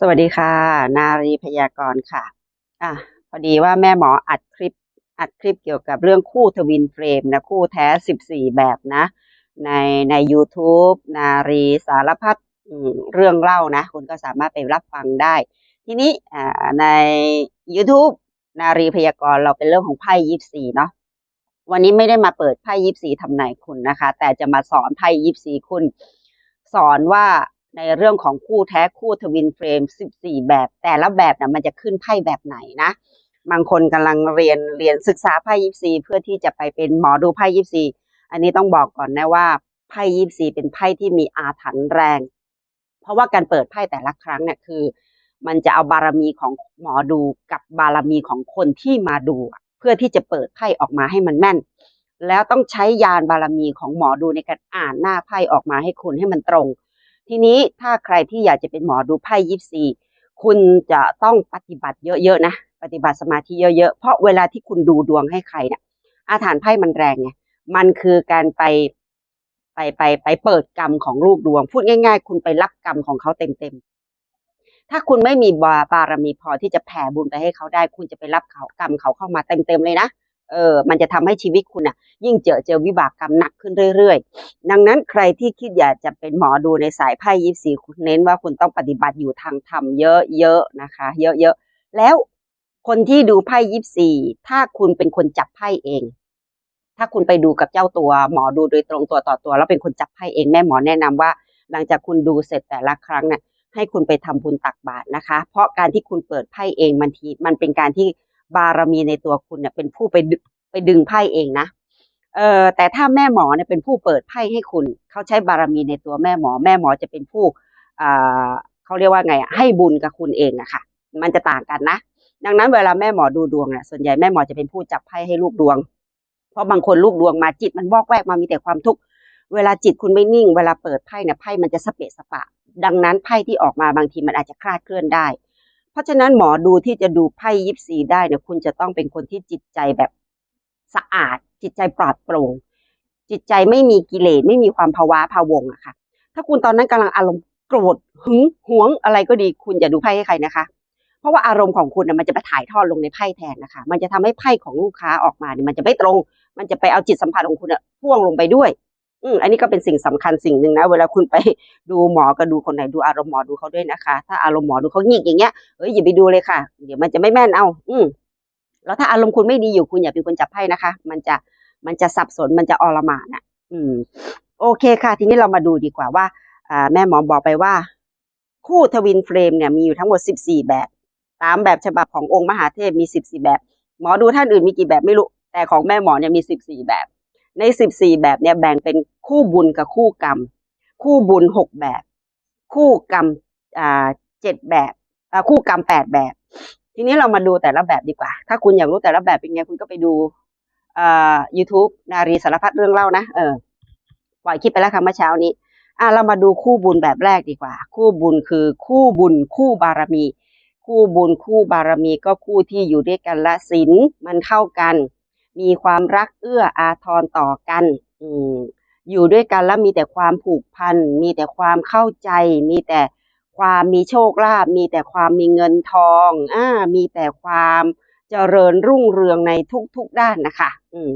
สวัสดีค่ะ นารีพยากรณ์ค่ะ อะพอดีว่าแม่หมออัดคลิปอัดคลิปเกี่ยวกับเรื่องคู่ทวินเฟรมนะคู่แท้ 14 แบบนะ ในใน YouTube นารีสารพัดเรื่องเล่านะ คุณก็สามารถไปรับฟังได้ ทีนี้อ่าใน YouTube นารีพยากรณ์เราเป็นเรื่องของไพ่ยิปซีเนาะวันนี้ไม่ได้มาเปิดไพ่ยิปซีทำนายคุณนะคะ แต่จะมาสอนไพ่ยิปซีคุณ สอนว่า ในเรื่องของคู่แท้คู่ทวินเฟรม 14 แบบ แต่ละแบบนะมันจะขึ้นไพ่แบบไหนนะบางคนกำลังเรียนเรียนศึกษาไพ่ยิปซีเพื่อที่จะไปเป็นหมอดูไพ่ยิปซีอันนี้ต้องบอกก่อนนะว่าไพ่ยิปซีเป็นไพ่ที่มีอาถรรพ์แรง เพราะว่าการเปิดไพ่แต่ละครั้งเนี่ยคือ มันจะเอาบารมีของหมอดูกับบารมีของคนที่มาดู เพื่อที่จะเปิดไพ่ออกมาให้มันแม่น แล้วต้องใช้ยานบารมีของหมอดูในการอ่านหน้าไพ่ออกมาให้คุณให้มันตรง ทีนี้ถ้าใครที่อยากจะเป็นหมอดูไพ่ยิปซีคุณจะต้องปฏิบัติเยอะๆนะ ปฏิบัติสมาธิเยอะๆ เพราะเวลาที่คุณดูดวงให้ใครเนี่ยอาถรรพ์ไพ่มันแรงไงมันคือการไปไปไปไปเปิดกรรมของลูกดวง พูดง่ายๆ คุณไปรับกรรมของเขาเต็มๆ ถ้าคุณไม่มีบาบารมีพอที่จะแผ่บุญไปให้เขาได้ คุณจะไปรับเขากรรมเขาเข้ามาเต็มๆเลยนะ เออมันจะทำให้ชีวิตคุณอะ ยิ่งเจอเจอวิบากกรรมหนักขึ้นเรื่อยๆ ดังนั้นใครที่คิดอยากจะเป็นหมอดูในสายไพ่ยิปซีคุณเน้นว่าคุณต้องปฏิบัติอยู่ทางธรรมเยอะๆนะคะ เยอะๆ แล้วคนที่ดูไพ่ยิปซีถ้าคุณเป็นคนจับไพ่เอง ถ้าคุณไปดูกับเจ้าตัวหมอดูโดยตรงตัวต่อตัว แล้วเป็นคนจับไพ่เองแม่หมอแนะนำว่า หลังจากคุณดูเสร็จแต่ละครั้งเนี่ยให้คุณไปทำบุญตักบาตรนะคะ เพราะการที่คุณเปิดไพ่เองมันทีมันเป็นการที่ บารมีในตัวคุณเนี่ยเป็นผู้ไปดึไปดึงไพ่เองนะเออแต่ถ้าแม่หมอเนี่ยเป็นผู้เปิดไพ่ให้คุณ เขาใช้บารมีในตัวแม่หมอ แม่หมอจะเป็นผู้อ่าเขาเรียกว่าไงอะให้บุญกับคุณเองอะค่ะ มันจะต่างกันนะ ดังนั้นเวลาแม่หมอดูดวงเนี่ยส่วนใหญ่แม่หมอจะเป็นผู้จับไพ่ให้ลูกดวง เพราะบางคนลูกดวงมาจิตมันวอกแวกมามีแต่ความทุกข์เวลาจิตคุณไม่นิ่ง เวลาเปิดไพ่เนี่ยไพ่มันจะสเปะสปะ ดังนั้นไพ่ที่ออกมาบางทีมันอาจจะคลาดเคลื่อนได้ เพราะฉะนั้นหมอดูที่จะดูไพ่ยิปซีได้เนี่ยคุณจะต้องเป็นคนที่จิตใจแบบสะอาด จิตใจปลอดโปร่ง จิตใจไม่มีกิเลสไม่มีความภาวะพะวงอะค่ะ ถ้าคุณตอนนั้นกำลังอารมณ์โกรธหึงหวงอะไรก็ดี คุณอย่าดูไพ่ให้ใครนะคะ เพราะว่าอารมณ์ของคุณนะมันจะไปถ่ายทอดลงในไพ่แทนนะคะ มันจะทำให้ไพ่ของลูกค้าออกมาเนี่ยมันจะไม่ตรง มันจะไปเอาจิตสัมผัสของคุณอะพ่วงลงไปด้วย อืมอันนี้ก็เป็นสิ่งสำคัญสิ่งหนึ่งนะ เวลาคุณไปดูหมอก็ดูคนไหนดูอารมณ์หมอดูเขาด้วยนะคะ ถ้าอารมณ์หมอดูเขาหงิกอย่างเงี้ยเอ้ยอย่าไปดูเลยค่ะ เดี๋ยวมันจะไม่แม่นเอา อืมแล้วถ้าอารมณ์คุณไม่ดีอยู่คุณอย่าเป็นคนจับไพ่นะคะ มันจะมันจะสับสนมันจะอลหม่านอะ อืม โอเคค่ะ ทีนี้เรามาดูดีกว่าว่าอ่าแม่หมอบอกไปว่า คู่ทวินเฟรมเนี่ยมีอยู่ทั้งหมด14แบบตามแบบฉบับขององค์มหาเทพมี14แบบ หมอดูท่านอื่นมีกี่แบบไม่รู้ แต่ของแม่หมอเนี่ยมี14แบบ ใน 14 แบบเนี่ยแบ่งเป็นคู่บุญกับคู่กรรม คู่บุญ 6 แบบ คู่กรรมอ่าเจ็ดแบบอ่าคู่กรรม 8 แบบ ทีนี้เรามาดูแต่ละแบบดีกว่า ถ้าคุณอยากรู้แต่ละแบบเป็นไงคุณก็ไปดูอ่า YouTube นารีสารพัดเรื่องเล่านะเออปล่อยคลิปไปแล้วค่ะเมื่อเช้านี้อะเรามาดูคู่บุญแบบแรกดีกว่า คู่บุญคือคู่บุญคู่บารมี คู่บุญคู่บารมีก็คู่ที่อยู่ด้วยกันละศีลมันเข้ากัน มีความรักเอื้ออาทรต่อกัน อืมอยู่ด้วยกันแล้วมีแต่ความผูกพัน มีแต่ความเข้าใจ มีแต่ความมีโชคลาภ มีแต่ความมีเงินทอง อ่า มีแต่ความเจริญรุ่งเรืองในทุกๆด้านนะคะ อืม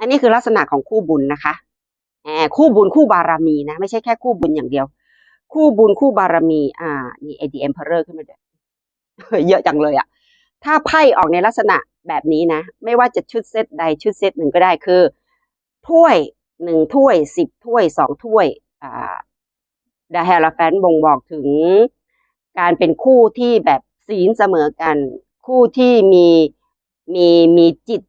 อันนี้คือลักษณะของคู่บุญนะคะแหมคู่บุญคู่บารมีนะ ไม่ใช่แค่คู่บุญอย่างเดียว คู่บุญคู่บารมี อ่า นี่เอดีเอ็มเพอร์ขึ้นมาด้วยเยอะจังเลยอะ ถ้าไพ่ออกในลักษณะแบบนี้นะ ไม่ว่าจะชุดเซตใดชุดเซตหนึ่งก็ได้คือ ถ้วยหนึ่งถ้วยสิบถ้วยสองถ้วยดาเฮลแฟนบ่งบอกถึงการเป็นคู่ที่แบบศีลเสมอกัน คู่ที่มีมีมีจิต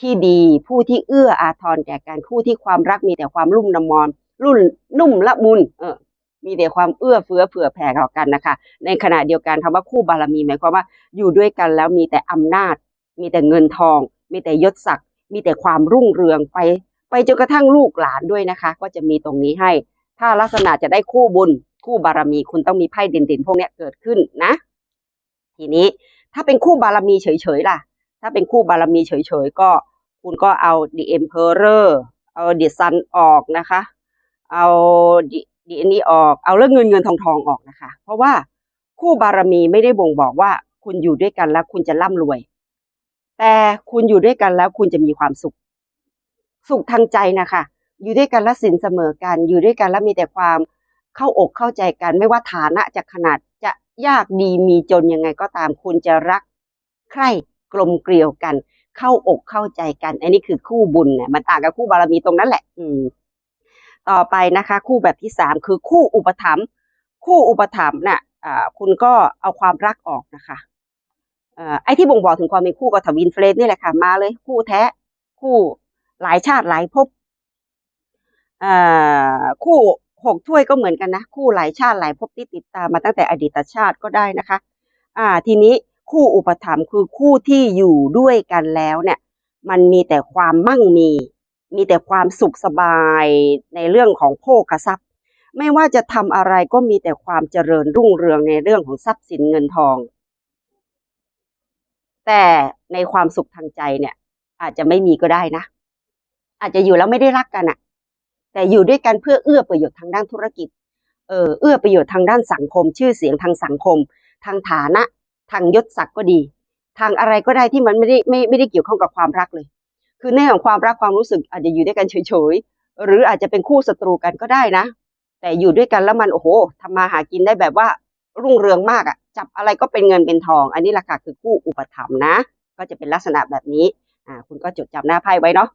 ที่ดี ผู้ที่เอื้ออาทรแก่กันคู่ที่ความรักมีแต่ความรุ่มละมอนรุ่นนุ่มละมุนเออ มีแต่ความเอื้อเฟื้อเผื่อแผ่ต่อกันนะคะ ในขณะเดียวกันคำว่าคู่บารมีหมายความว่าอยู่ด้วยกันแล้วมีแต่อำนาจ มีแต่เงินทอง มีแต่ยศศักดิ์มีแต่ความรุ่งเรืองไป ไปจนกระทั่งลูกหลานด้วยนะคะ ก็จะมีตรงนี้ให้ ถ้าลักษณะจะได้คู่บุญ คู่บารมีคุณต้องมีไพ่เด่นๆพวกนี้เกิดขึ้นนะ ทีนี้ถ้าเป็นคู่บารมีเฉยๆล่ะ ถ้าเป็นคู่บารมีเฉยๆก็คุณก็เอา The Emperor เอา The Sun ออกนะคะ เอา The ีอันนี้ออก เอาเรื่องเงินเงินทองทองออกนะคะ เพราะว่าคู่บารมีไม่ได้บ่งบอกว่าคุณอยู่ด้วยกันแล้วคุณจะร่ำรวย แต่คุณอยู่ด้วยกันแล้วคุณจะมีความสุข สุขทางใจนะคะ อยู่ด้วยกันแล้วสินเสมอกัน อยู่ด้วยกันแล้วมีแต่ความเข้าอกเข้าใจกันไม่ว่าฐานะจะขนาดจะยากดีมีจนยังไงก็ตามคุณจะรักใคร่กลมเกลียวกัน เข้าอกเข้าใจกัน อันนี้คือคู่บุญเนี่ยมันต่างกับคู่บารมีตรงนั้นแหละ อืม ต่อไปนะคะ คู่แบบที่สามคือคู่อุปถัมภ์คู่อุปถัมภ์น่ะอ่าคุณก็เอาความรักออกนะคะออไอ้ที่บ่งบอกถึงความเป็นคู่ก็ทวินเฟรนนี่แหละค่ะมาเลยคู่แท้ คู่หลายชาติหลายภพคู่หกถ้วยก็เหมือนกันนะ คู่หลายชาติหลายภพที่ติดตามมาตั้งแต่อดีตชาติก็ได้นะคะอ่าทีนี้คู่อุปถัมภ์คือคู่ที่อยู่ด้วยกันแล้วเนี่ย มันมีแต่ความมั่งมี มีแต่ความสุขสบายในเรื่องของโภคทรัพย์ ไม่ว่าจะทำอะไรก็มีแต่ความเจริญรุ่งเรืองในเรื่องของทรัพย์สินเงินทอง แต่ในความสุขทางใจเนี่ย อาจจะไม่มีก็ได้นะ อาจจะอยู่แล้วไม่ได้รักกันอะแต่อยู่ด้วยกันเพื่อเอื้อประโยชน์ทางด้านธุรกิจ เออเอื้อประโยชน์ทางด้านสังคม ชื่อเสียงทางสังคม ทางฐานะ ทางยศศักดิ์ก็ดี ทางอะไรก็ได้ที่มันไม่ได้ไม่ไม่ได้เกี่ยวข้องกับความรักเลย คือในเรื่องของความรักความรู้สึกอาจจะอยู่ด้วยกันเฉยๆหรืออาจจะเป็นคู่ศัตรูกันก็ได้นะ แต่อยู่ด้วยกันแล้วมันโอ้โหทำมาหากินได้แบบว่ารุ่งเรืองมากอะจับอะไรก็เป็นเงินเป็นทอง อันนี้แหละค่ะคือคู่อุปถัมภ์นะ ก็จะเป็นลักษณะแบบนี้อ่าคุณก็จดจำหน้าไพ่ไว้เนาะ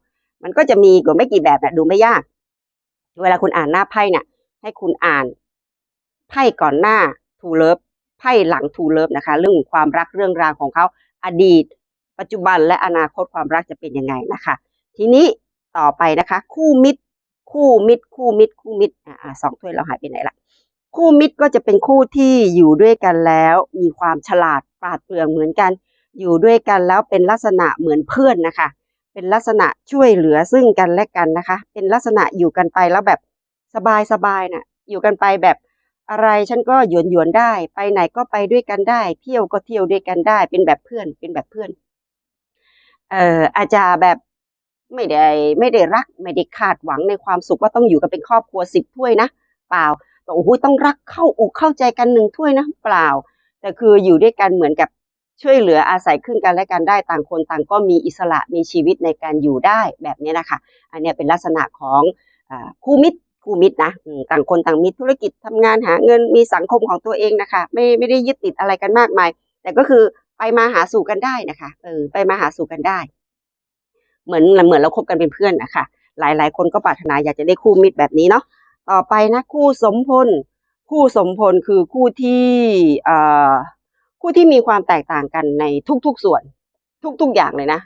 มันก็จะมีกว่าไม่กี่แบบนะดูไม่ยาก เวลาคุณอ่านหน้าไพ่เนี่ยให้คุณอ่านไพ่ก่อนหน้าทูเลิฟไพ่หลังทูเลิฟนะคะ เรื่องความรักเรื่องราวของเขาอดีต ปัจจุบันและอนาคตความรักจะเป็นยังไงนะคะ ทีนี้ต่อไปนะคะ คู่มิตร คู่มิตร คู่มิตร คู่มิตรอ่าสองถ้วยเราหายไปไหนละคู่มิตรก็จะเป็นคู่ที่อยู่ด้วยกันแล้ว มีความฉลาดปราดเปรื่องเหมือนกัน อยู่ด้วยกันแล้วเป็นลักษณะเหมือนเพื่อนนะคะ เป็นลักษณะช่วยเหลือซึ่งกันและกันนะคะ เป็นลักษณะอยู่กันไปแล้วแบบสบายสบายน่ะอยู่กันไปแบบอะไรฉันก็หยวนหยวนๆได้ ไปไหนก็ไปด้วยกันได้ เที่ยวก็เที่ยวด้วยกันได้ เป็นแบบเพื่อน เป็นแบบเพื่อน เอ่ออาจจะแบบไม่ได้ไม่ได้รักไม่ได้คาดหวังในความสุขว่าต้องอยู่กันเป็นครอบครัวสิบถ้วยนะเปล่าแต่โอ้โหต้องรักเข้าอกเข้าใจกันหนึ่งถ้วยนะเปล่า แต่คืออยู่ด้วยกันเหมือนกับช่วยเหลืออาศัยขึ้นกันและกันได้ต่างคนต่างก็มีอิสระมีชีวิตในการอยู่ได้แบบนี้นะคะ อันนี้เป็นลักษณะของอคู่มิตรคู่มิตรนะต่างคนต่างมีธุรกิจทำงานหาเงินมีสังคมของตัวเองนะคะ ไม่ไม่ได้ยึดติดอะไรกันมากมาย แต่ก็คือ ไปมาหาสู่กันได้นะคะเออไปมาหาสู่กันได้ เหมือนเหมือนเราคบกันเป็นเพื่อนนะคะหลายๆคนก็ปรารถนาอยากจะได้คู่มิตรแบบนี้เนาะต่อไปนะคู่สมพลคู่สมพลคือคู่ที่เอ่อคู่ที่มีความแตกต่างกันในทุกๆส่วน ทุกๆอย่างเลยนะ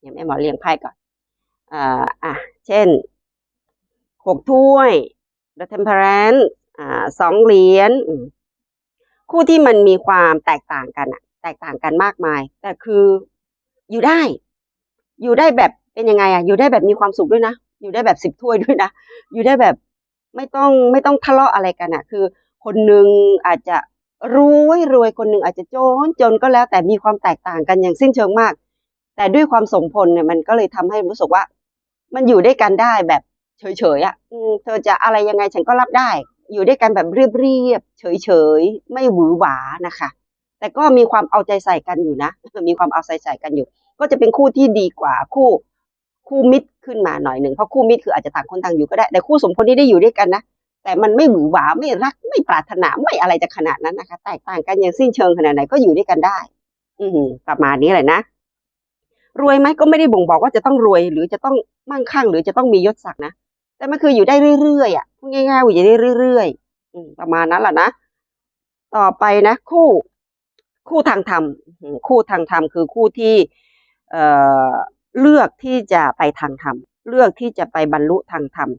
เดี๋ยวแม่หมอเรียงไพ่ก่อนเอ่าอะเช่นหกถ้วย The Temperance อ่าสองเหรียญคู่ที่มันมีความแตกต่างกันอะ แตกต่างกันมากมาย แต่คืออยู่ได้ อยู่ได้แบบเป็นยังไงอะอยู่ได้แบบมีความสุขด้วยนะ อยู่ได้แบบสิบถ้วยด้วยนะ อยู่ได้แบบไม่ต้องไม่ต้องทะเลาะอะไรกันอะคือ คนหนึ่งอาจจะรวยรวยคนหนึ่งอาจจะจนจนก็แล้ว แต่มีความแตกต่างกันอย่างสิ้นเชิงมาก แต่ด้วยความสมพลเนี่ยมันก็เลยทำให้รู้สึกว่า มันอยู่ด้วยกันได้แบบเฉยๆอะเธอจะอะไรยังไงฉันก็รับได้ อยู่ด้วยกันแบบเรียบๆเฉยๆไม่หวือหวานะคะ แต่ก็มีความเอาใจใส่กันอยู่นะ มีความเอาใจใส่กันอยู่ ก็จะเป็นคู่ที่ดีกว่าคู่คู่มิตรขึ้นมาหน่อยหนึ่งเพราะคู่มิตรคืออาจจะต่างคนต่างอยู่ก็ได้ แต่คู่สมพลที่ได้อยู่ด้วยกันนะแต่มันไม่หวือหวาไม่รักไม่ปรารถนาไม่อะไรจะขนาดนั้นนะคะ แตกต่างกันอย่างสิ้นเชิงขนาดไหนก็อยู่ด้วยกันได้ อือประมาณนี้แหละนะรวยไหมก็ไม่ได้บ่งบอกว่าจะต้องรวย หรือจะต้องมั่งคั่ง หรือจะต้องมียศศักดิ์นะแต่มันคืออยู่ได้เรื่อยๆอะพูดง่ายๆอยู่ได้เรื่อยๆอืมประมาณนั้นแหละนะต่อไปนะ คู่ คู่ทางธรรม คู่ทางธรรมคือคู่ที่เเลือกที่จะไปทางธรรม เลือกที่จะไปบรรลุทางธรรม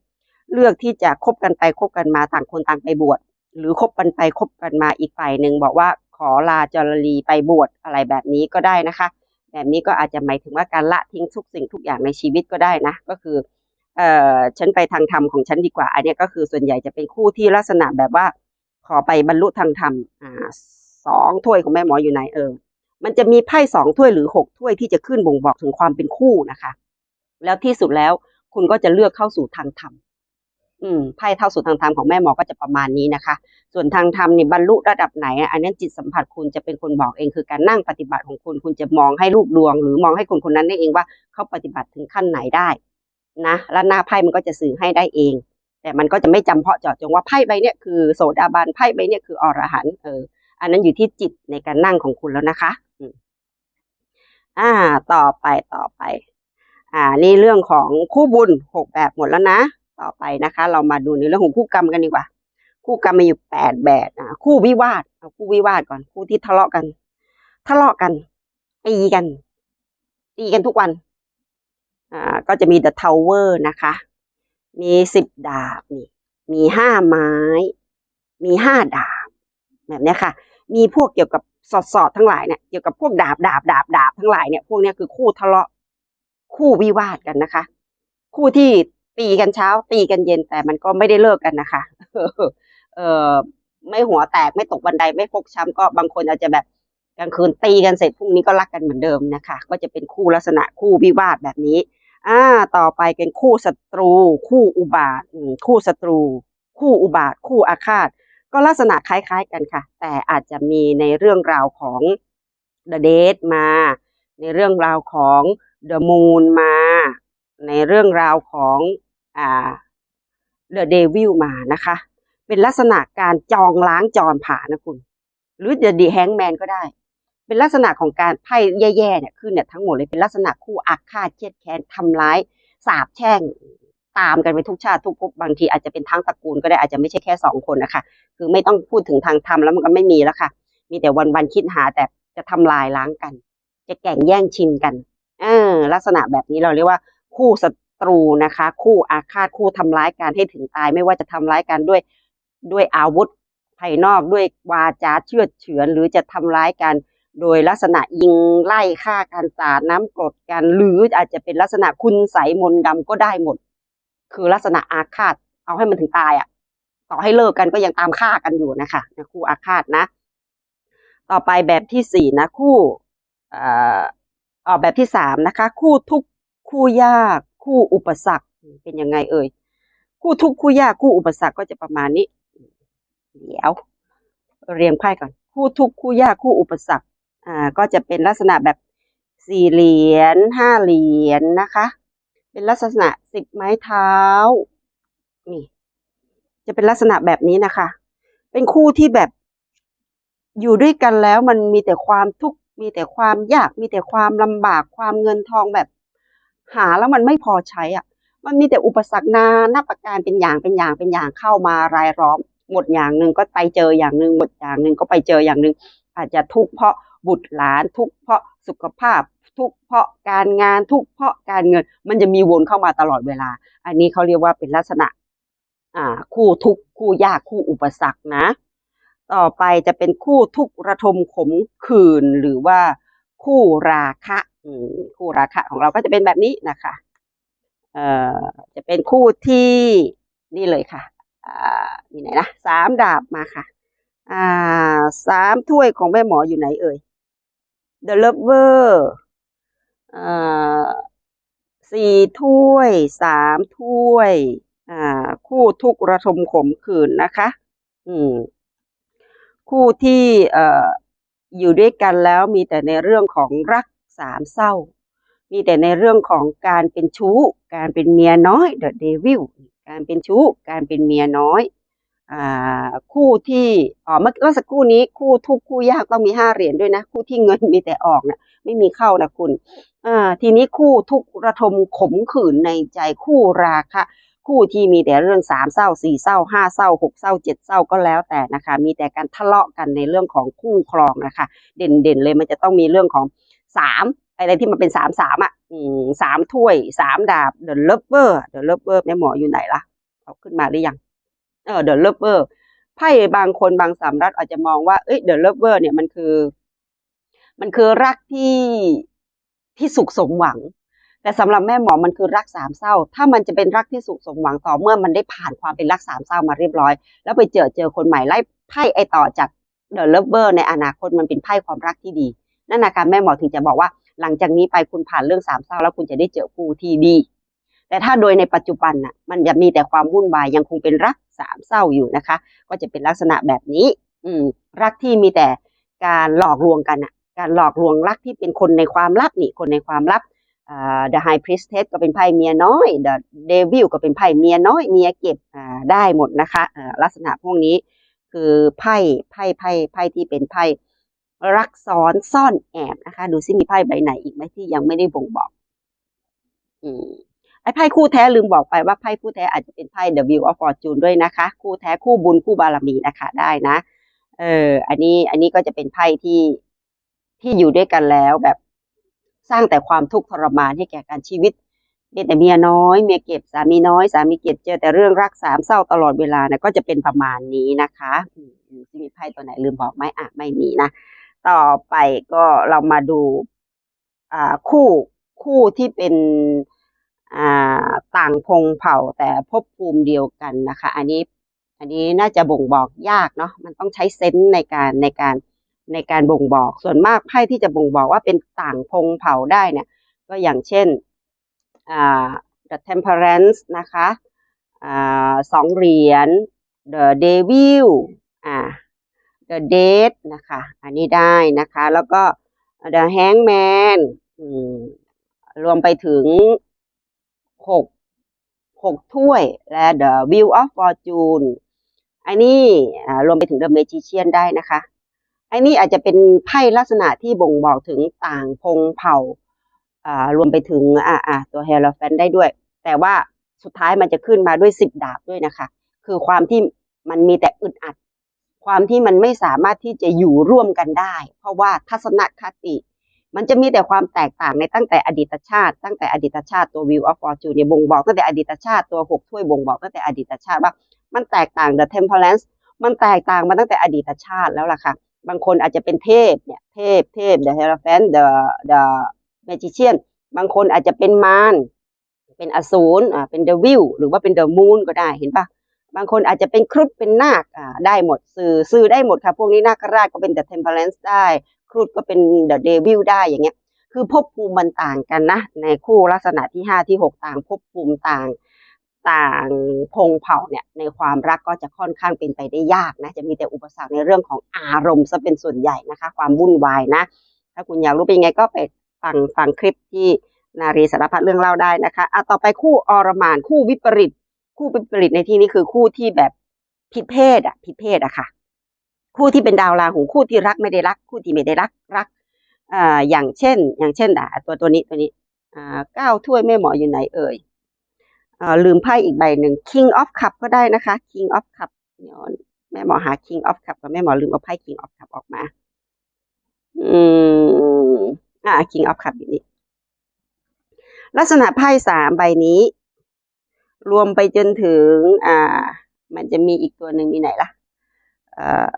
เลือกที่จะคบกันไปคบกันมาต่างคนต่างไปบวช หรือคบกันไปคบกันมาอีกฝ่ายหนึ่งบอกว่าขอลาจรลีไปบวชอะไรแบบนี้ก็ได้นะคะ แบบนี้ก็อาจจะหมายถึงว่าการละทิ้งทุกสิ่งทุกอย่างในชีวิตก็ได้นะ ก็คือเอ่อฉันไปทางธรรมของฉันดีกว่า อันนี้ก็คือส่วนใหญ่จะเป็นคู่ที่ลักษณะแบบว่า ขอไปบรรลุทางธรรมอ่า สองถ้วยของแม่หมออยู่ไหนเออ มันจะมีไพ่สองถ้วยหรือหกถ้วยที่จะขึ้นบ่งบอกถึงความเป็นคู่นะคะ แล้วที่สุดแล้วคุณก็จะเลือกเข้าสู่ทางธรรมอืมไพ่เท่าสุดทางธรรมของแม่หมอก็จะประมาณนี้นะคะ ส่วนทางธรรมนี่บรรลุระดับไหนอะอันนั้นจิตสัมผัสคุณจะเป็นคนบอกเองคือการนั่งปฏิบัติของคุณ คุณจะมองให้รูปดวง หรือมองให้คนคนนั้นได้เองว่าเขาปฏิบัติถึงขั้นไหนได้นะแล้วหน้าไพ่มันก็จะสื่อให้ได้เอง แต่มันก็จะไม่จำเพาะเจาะจงว่าไพ่ใบเนี้ยคือโสดาบันไพ่ใบเนี้ยคืออรหันต์เออ อันนั้นอยู่ที่จิตในการนั่งของคุณแล้วนะคะอ่า ต่อไปต่อไป อ่า นี่เรื่องของคู่บุญหกแบบหมดแล้วนะ ต่อไปนะคะ เรามาดูในเรื่องของคู่กรรมกันดีกว่า คู่กรรมมีอยู่แปดแบบอ่าคู่วิวาทเอาคู่วิวาทก่อน คู่ที่ทะเลาะกัน ทะเลาะกันตีกันตีกันทุกวัน อ่า ก็จะมี The Tower นะคะ มีสิบดาบนี่ มีห้าไม้ มีห้าดาบ แบบนี้ค่ะ มีพวกเกี่ยวกับสอดสอดๆทั้งหลายเนี่ยเกี่ยวกับพวกดาบดาบดาบดาบทั้งหลายเนี่ยพวกนี้คือคู่ทะเลาะคู่วิวาทกันนะคะ คู่ที่ตีกันเช้าตีกันเย็นแต่มันก็ไม่ได้เลิกกันนะคะ เออไม่หัวแตกไม่ตกบันไดไม่ฟกช้ำก็บางคนอาจจะแบบกลางคืนตีกันเสร็จพรุ่งนี้ก็รักกันเหมือนเดิมนะคะ ก็จะเป็นคู่ลักษณะคู่วิวาทแบบนี้ อ่า ต่อไปเป็นคู่ศัตรู คู่อุบาทคู่ศัตรู คู่อุบาท คู่อาฆาต ก็ลักษณะคล้ายๆกันค่ะ แต่อาจจะมีในเรื่องราวของ The Date มา ในเรื่องราวของ The Moon มา ในเรื่องราวของอ่า The Devil มานะคะ เป็นลักษณะการจองล้างจรผ่านะคุณ หรือ The The Hangman ก็ได้ เป็นลักษณะของการไพ่แย่ๆเนี่ยขึ้นเนี่ยทั้งหมดเลยเป็นลักษณะคู่อาฆาตเครียดแค้นทำร้ายสาบแช่ง ตามกันไปทุกชาติทุกภพบางทีอาจจะเป็นทั้งตระกูลก็ได้อาจจะไม่ใช่แค่สองคนนะคะคือไม่ต้องพูดถึงทางธรรมแล้วมันก็ไม่มีแล้วค่ะ มีแต่วันๆคิดหาแต่จะทำลายล้างกัน จะแก่งแย่งชิงกันเออลักษณะแบบนี้เราเรียกว่าคู่ศัตรูนะคะ คู่อาฆาตคู่ทำร้ายกันให้ถึงตาย ไม่ว่าจะทำร้ายกันด้วยด้วยอาวุธภายนอกด้วยวาจาเชื่อเฉือนหรือจะทำร้ายกันโดยลักษณะยิงไล่ฆ่ากันสาดน้ำกรดกัน หรืออาจจะเป็นลักษณะคุณใสมนต์ดำก็ได้หมด คือลักษณะอาฆาต เอาให้มันถึงตายอะ ต่อให้เลิกกันก็ยังตามฆ่ากันอยู่นะคะนะคู่อาฆาตนะ ต่อไปแบบที่สี่นะ คู่เอ่อออกแบบที่สามนะคะ คู่ทุกคู่ยาก คู่อุปสรรคเป็นยังไงเอ่ยคู่ทุกคู่ยากคู่อุปสรรคก็จะประมาณนี้ เดี๋ยว เรียงไพ่ก่อน คู่ทุกคู่ยากคู่อุปสรรคอ่าก็จะเป็นลักษณะแบบสี่เหรียญห้าเหรียญนะคะ เป็นลักษณะสิบไม้เท้านี่จะเป็นลักษณะแบบนี้นะคะ เป็นคู่ที่แบบอยู่ด้วยกันแล้วมันมีแต่ความทุกข์มีแต่ความยากมีแต่ความลำบากความเงินทองแบบหาแล้วมันไม่พอใช้อะ มันมีแต่อุปสรรคนานาประการเป็นอย่างเป็นอย่างเป็นอย่างเข้ามารายล้อม หมดอย่างหนึ่งก็ไปเจออย่างหนึ่งหมดอย่างหนึ่งก็ไปเจออย่างหนึ่งอาจจะทุกข์เพราะบุตรหลานทุกข์เพราะสุขภาพ ทุกเพราะการงานทุกเพราะการเงิน มันจะมีวนเข้ามาตลอดเวลา อันนี้เขาเรียกว่าเป็นลักษณะอ่าคู่ทุกคู่ยากคู่อุปสรรคนะ ต่อไปจะเป็นคู่ทุกระทมขมขื่นหรือว่าคู่ราคะคู่ราคะของเราก็จะเป็นแบบนี้นะคะเอ่อจะเป็นคู่ที่นี่เลยค่ะอ่านี่ไหนนะสามดาบมาค่ะอ่าสามถ้วยของแม่หมออยู่ไหนเอ่ย The Lover สี่ถ้วยสามถ้วย อ่า คู่ทุกระทมขมขื่นนะคะ อืม คู่ที่เอ่ออยู่ด้วยกันแล้วมีแต่ในเรื่องของรักสามเศร้า มีแต่ในเรื่องของการเป็นชู้ การเป็นเมียน้อย The Devil การเป็นชู้ การเป็นเมียน้อย อ่า คู่ที่อ๋อเมื่อสักครู่นี้คู่ทุกคู่ยากต้องมีห้าเหรียญด้วยนะ คู่ที่เงินมีแต่ออกนะ ไม่มีเข้านะคุณอ่าทีนี้คู่ทุกระทมขมขื่นในใจคู่ราคะคู่ที่มีแต่เรื่องสามเศร้าสี่เศร้าห้าเศร้าหกเศร้าเจ็ดเศร้าก็แล้วแต่นะคะ มีแต่การทะเลาะกันในเรื่องของคู่ครองนะคะ เด่นเด่นเลยมันจะต้องมีเรื่องของสามอะไรที่มันเป็นสามสามอะสามถ้วยสามดาบ The Lover The Lover แม่หมออยู่ไหนล่ะเอาขึ้นมาหรือยังเออ The Lover ไพ่บางคนบางสำรับอาจจะมองว่าเอ้ย The Lover เนี่ยมันคือ มันคือรักที่ที่สุขสมหวัง แต่สำหรับแม่หมอมันคือรักสามเศร้า ถ้ามันจะเป็นรักที่สุขสมหวังต่อเมื่อมันได้ผ่านความเป็นรักสามเศร้ามาเรียบร้อย แล้วไปเจอเจอคนใหม่ไล่ไพ่ไอต่อจาก The Lover ในอนาคตมันเป็นไพ่ความรักที่ดีนั่นนะคะแม่หมอถึงจะบอกว่า หลังจากนี้ไปคุณผ่านเรื่องสามเศร้าแล้วคุณจะได้เจอคู่ที่ดี แต่ถ้าโดยในปัจจุบันน่ะมันจะมีแต่ความวุ่นวายยังคงเป็นรักสามเศร้าอยู่นะคะ ก็จะเป็นลักษณะแบบนี้ อืม รักที่มีแต่การหลอกลวงกันอะ การหลอกลวงรักที่เป็นคนในความลับนี่คนในความลับ The High Priestess ก็เป็นไพ่เมียน้อย The Devil ก็เป็นไพ่เมียน้อยเมียเก็บได้หมดนะคะลักษณะพวกนี้คือไพ่ไพ่ไพ่ไพ่ที่เป็นไพ่รักซ้อนซ่อนแอบนะคะ ดูซิมีไพ่ใบไหนอีกไหมที่ยังไม่ได้บ่งบอกอืมไอ้ไพ่คู่แท้ลืมบอกไปว่าไพ่คู่แท้อาจจะเป็นไพ่ The Wheel of Fortune ด้วยนะคะ คู่แท้คู่บุญคู่บารมีนะคะได้นะเอออันนี้อันนี้ก็จะเป็นไพ่ที่ ที่อยู่ด้วยกันแล้วแบบสร้างแต่ความทุกข์ทรมานให้แก่การชีวิตมีแต่เมียน้อยเมียเก็บสามีน้อยสามีเก็บเจอแต่เรื่องรักสามเศร้าตลอดเวลานะก็จะเป็นประมาณนี้นะคะที่มีไพ่ตัวไหนลืมบอกไหมอะไม่มีนะต่อไปก็เรามาดูอ่าคู่คู่ที่เป็นอ่าต่างพงเผ่าแต่ภพภูมิเดียวกันนะคะ อันนี้อันนี้น่าจะบ่งบอกยากเนาะมันต้องใช้เซนส์ในการในการ ในการบ่งบอกส่วนมากไพ่ที่จะบ่งบอกว่าเป็นต่างพงเผาได้เนี่ย ก็อย่างเช่นอ่า The Temperance นะคะอ่าสองเหรียญ The Devil อ่า The Dead นะคะ อันนี้ได้นะคะ แล้วก็ The Hangman รวมไปถึงหกหกถ้วย และ The Wheel of Fortune อันนี้อ่รวมไปถึง The Magician ได้นะคะ อันนี้อาจจะเป็นไพ่ลักษณะที่บ่งบอกถึงต่างพงเผ่าอ่ารวมไปถึงอ่าอ่าตัวเฮลแฟนได้ด้วย แต่ว่าสุดท้ายมันจะขึ้นมาด้วยสิบดาบด้วยนะคะ คือความที่มันมีแต่อึดอัด ความที่มันไม่สามารถที่จะอยู่ร่วมกันได้ เพราะว่าทัศนคติ มันจะมีแต่ความแตกต่างในตั้งแต่อดีตชาติ ตั้งแต่อดีตชาติตัว Wheel of Fortune เนี่ยบ่งบอกตั้งแต่อดีตชาติตัวหกถ้วยบ่งบอกตั้งแต่อดีตชาติว่ามันแตกต่าง The Temperance มันแตกต่างมาตั้งแต่อดีตชาติแล้วล่ะค่ะ บางคนอาจจะเป็นเทพเนี่ยเทพเทพ The Hierophant The The Magician บางคนอาจจะเป็นมารเป็นอสูรอ่าเป็น The Wheel หรือว่าเป็น The Moon ก็ได้เห็นปะบางคนอาจจะเป็นครุฑเป็นนาคอ่าได้หมดสื่อสื่อได้หมดค่ะพวกนี้นาคราชก็เป็น The Temperance ได้ ครุฑก็เป็น The Devil ได้อย่างเงี้ยคือภพภูมิมันต่างกันนะ ในคู่ลักษณะที่ห้าที่หกต่างภพภูมิต่าง ต่างพงเผ่าเนี่ยในความรักก็จะค่อนข้างเป็นไปได้ยากนะจะมีแต่อุปสรรคในเรื่องของอารมณ์ซะเป็นส่วนใหญ่นะคะ ความวุ่นวายนะ ถ้าคุณอยากรู้เป็นยังไงก็ไปฟังฟังคลิปที่นารีสารพัดเรื่องเล่าได้นะคะอะต่อไปคู่อรมานคู่วิปริต คู่วิปริตในที่นี้คือคู่ที่แบบผิดเพศอะผิดเพศอะค่ะ คู่ที่เป็นดาวราหูคู่ที่รักไม่ได้รัก คู่ที่ไม่ได้รักรักอ่าอย่างเช่น อย่างเช่นอะตัวตัวนี้ตัวนี้อ่าก้าวถ้วยแม่หมออยู่ไหนเอ่ย ลืมไพ่อีกใบหนึ่ง King of Cup ก็ได้นะคะ King of Cup เดี๋ยวแม่หมอหา King of Cup กับแม่หมอลืมเอาไพ่ King of Cup ออกมา อืมอ่า King of Cup อยู่นี่ลักษณะไพ่สามใบนี้ รวมไปจนถึง อ่า มันจะมีอีกตัวหนึ่งมีไหนล่ะเอ่อ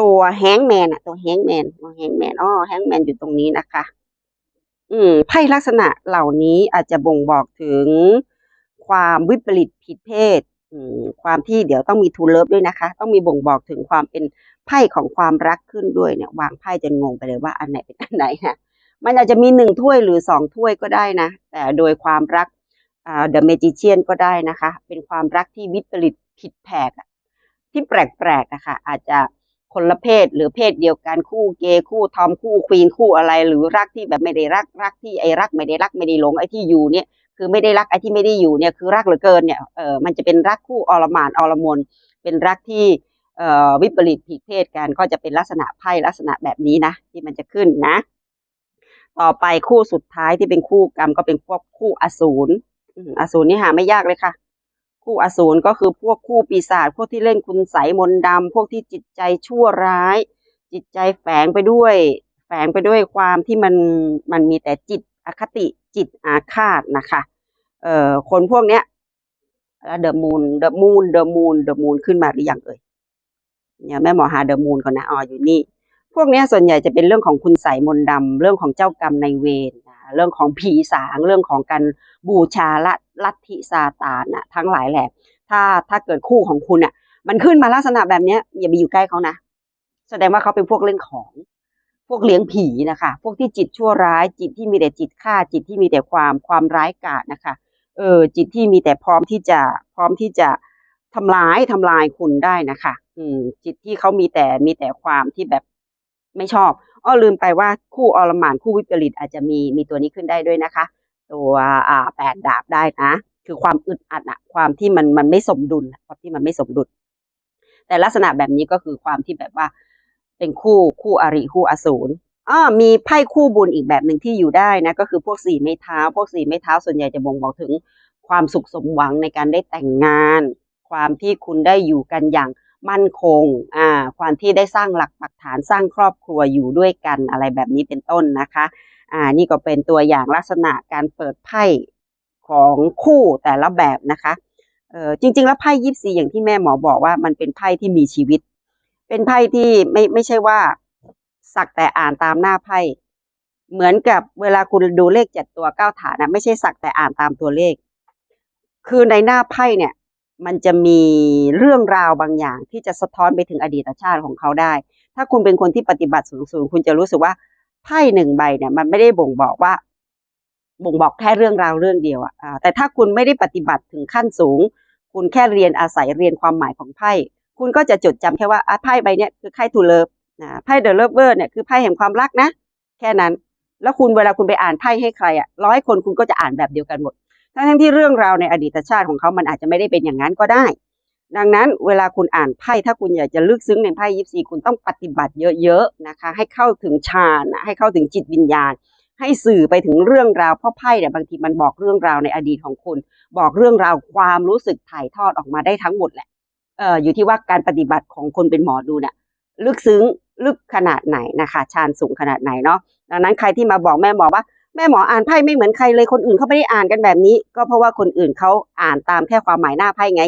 ตัวแฮงแมนอะตัวแฮงแมนตัวแฮงแมนอ๋อแฮงแมนอยู่ตรงนี้นะคะ อืมไพ่ลักษณะเหล่านี้อาจจะบ่งบอกถึงความวิปริตผิดเพศความที่เดี๋ยวต้องมีทูเลิฟด้วยนะคะ ต้องมีบ่งบอกถึงความเป็นไพ่ของความรักขึ้นด้วยเนี่ยวางไพ่จะงงไปเลยว่าอันไหนเป็นอันไหนนะมันอาจจะมีหนึ่งถ้วยหรือสองถ้วยก็ได้นะ แต่โดยความรักอ่า The Magician ก็ได้นะคะ เป็นความรักที่วิปริตผิดแผกที่แปลกๆอะคะอาจจะ คนละเพศหรือเพศเดียวกันคู่เกย์คู่ทอมคู่ควีนคู่อะไร หรือรักที่แบบไม่ได้รักรักที่ไอ้รักไม่ได้รักไม่ได้หลงไอ้ที่อยู่เนี่ยคือไม่ได้รักไอ้ที่ไม่ได้อยู่เนี่ยคือรักเหลือเกินเนี่ยเออมันจะเป็นรักคู่อรหมานอรมนเป็นรักที่เอ่อวิปริตผิดเพศกันก็จะเป็นลักษณะไพ่ลักษณะแบบนี้นะ ที่มันจะขึ้นนะ ต่อไปคู่สุดท้ายที่เป็นคู่กรรมก็เป็นพวกคู่อสูรอสูรนี่หาไม่ยากเลยค่ะ คู่อสูรก็คือพวกคู่ปีศาจพวกที่เล่นคุณไสมนต์ดำพวกที่จิตใจชั่วร้าย จิตใจแฝงไปด้วย แฝงไปด้วยความที่มันมันมีแต่จิตอคติจิตอาฆาตนะคะเอ่อคนพวกเนี้ยเดอะมูนเดอะมูนเดอะมูนเดอะมูนขึ้นมาหรือยังเอ่ยเนี่ยแม่หมอหาเดอะมูนก่อนนะอ๋ออยู่นี่ พวกเนี้ยส่วนใหญ่จะเป็นเรื่องของคุณไสมนต์ดำเรื่องของเจ้ากรรมในายเวร เรื่องของผีสางเรื่องของการบูชาละลัทธิซาตานนะทั้งหลายแหละ ถ้าถ้าเกิดคู่ของคุณอะมันขึ้นมาลักษณะแบบเนี้ยอย่าไปอยู่ใกล้เขานะ แสดงว่าเขาเป็นพวกเล่นของพวกเลี้ยงผีนะคะ พวกที่จิตชั่วร้าย จิตที่มีแต่จิตฆ่า จิตที่มีแต่ความความร้ายกาจนะคะ เออ จิตที่มีแต่พร้อมที่จะพร้อมที่จะทำร้ายทำลายคุณได้นะคะ อืม จิตที่เขามีแต่มีแต่ความที่แบบไม่ชอบอ้อลืมไปว่าคู่อรหมานคู่วิปริตอาจจะมีมีตัวนี้ขึ้นได้ด้วยนะคะ ตัวอ่าแปดดาบได้นะคือความอึดอัดอะความที่มันมันไม่สมดุลความที่มันไม่สมดุล แต่ลักษณะแบบนี้ก็คือความที่แบบว่า เป็นคู่คู่อริคู่อสูรอ่ามีไพ่คู่บุญอีกแบบหนึ่งที่อยู่ได้นะก็คือพวกสี่ไม้เท้า พวกสี่ไม้เท้าส่วนใหญ่จะบ่งบอกถึงความสุขสมหวังในการได้แต่งงาน ความที่คุณได้อยู่กันอย่างมั่นคงอ่า ความที่ได้สร้างหลักปักฐานสร้างครอบครัวอยู่ด้วยกันอะไรแบบนี้เป็นต้นนะคะ อ่า นี่ก็เป็นตัวอย่างลักษณะการเปิดไพ่ของคู่แต่ละแบบนะคะ เออจริง ๆ แล้วไพ่ยิปซีอย่างที่แม่หมอบอกว่ามันเป็นไพ่ที่มีชีวิต เป็นไพ่ที่ไม่ไม่ใช่ว่า สักแต่อ่านตามหน้าไพ่ เหมือนกับเวลาคุณดูเลขเจ็ดตัวเก้าฐานนะไม่ใช่สักแต่อ่านตามตัวเลข คือในหน้าไพ่เนี่ย มันจะมีเรื่องราวบางอย่างที่จะสะท้อนไปถึงอดีตชาติของเขาได้ ถ้าคุณเป็นคนที่ปฏิบัติสูงๆคุณจะรู้สึกว่าไพ่หนึ่งใบเนี่ย มันไม่ได้บ่งบอกว่า บ่งบอกแค่เรื่องราวเรื่องเดียวอะอ่าแต่ถ้าคุณไม่ได้ปฏิบัติถึงขั้นสูง คุณแค่เรียนอาศัยเรียนความหมายของไพ่คุณก็จะจดจำแค่ว่าไพ่ใบเนี้ยคือไพ่ทูเลิฟนะไพ่เดอะเลิฟเวอร์เนี่ยคือไพ่แห่งความรักนะ แค่นั้น แล้วคุณเวลาคุณไปอ่านไพ่ให้ใครอะร้อยคนคุณก็จะอ่านแบบเดียวกันหมด ทั้งที่เรื่องราวในอดีตชาติของเขามันอาจจะไม่ได้เป็นอย่างนั้นก็ได้ ดังนั้นเวลาคุณอ่านไพ่ถ้าคุณอยากจะลึกซึ้งในไพ่ยิปซีคุณต้องปฏิบัติเยอะๆนะคะ ให้เข้าถึงฌานให้เข้าถึงจิตวิญญาณ ให้สื่อไปถึงเรื่องราวเพราะไพ่เนี่ยบางทีมันบอกเรื่องราวในอดีตของคุณ บอกเรื่องราวความรู้สึกถ่ายทอดออกมาได้ทั้งหมดแหละเอ่ออยู่ที่ว่าการปฏิบัติของคนเป็นหมอดูเนี่ยลึกซึ้งลึกขนาดไหนนะคะฌานสูงขนาดไหนเนาะดังนั้นใครที่มาบอกแม่หมอว่า แม่หมออ่านไพ่ไม่เหมือนใครเลยคนอื่นเขาไม่ได้อ่านกันแบบนี้ ก็เพราะว่าคนอื่นเขาอ่านตามแค่ความหมายหน้าไพ่ไง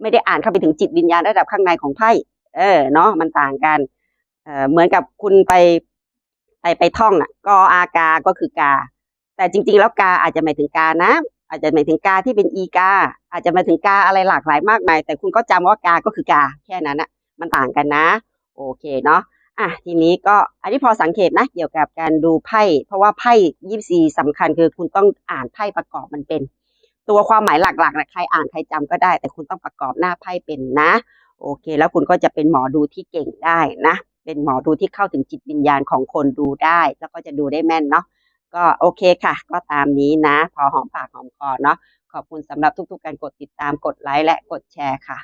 ไม่ได้อ่านเข้าไปถึงจิตวิญญาณระดับข้างในของไพ่เออเนาะมันต่างกันเอ่อเหมือนกับคุณไปไปไปท่องอะกออากา ก็คือกา แต่จริง ๆ แล้วกาอาจจะหมายถึงกานะอาจจะหมายถึงกาที่เป็นอีกา อาจจะหมายถึงกาอะไรหลากหลายมากมาย แต่คุณก็จำว่ากาก็คือกาแค่นั้นอะ มันต่างกันนะ โอเคเนาะ อะทีนี้ก็อันนี้พอสังเกตนะ เกี่ยวกับการดูไพ่ เพราะว่าไพ่ยิปซีสำคัญคือคุณต้องอ่านไพ่ประกอบมันเป็น ตัวความหมายหลักๆนะใครอ่านใครจำก็ได้ แต่คุณต้องประกอบหน้าไพ่เป็นนะ โอเค แล้วคุณก็จะเป็นหมอดูที่เก่งได้นะ เป็นหมอดูที่เข้าถึงจิตวิญญาณของคนดูได้ แล้วก็จะดูได้แม่นเนาะก็โอเคค่ะ ก็ตามนี้นะ พอหอมปากหอมคอเนาะขอบคุณสำหรับทุกๆการกดติดตามกดไลค์และกดแชร์ค่ะ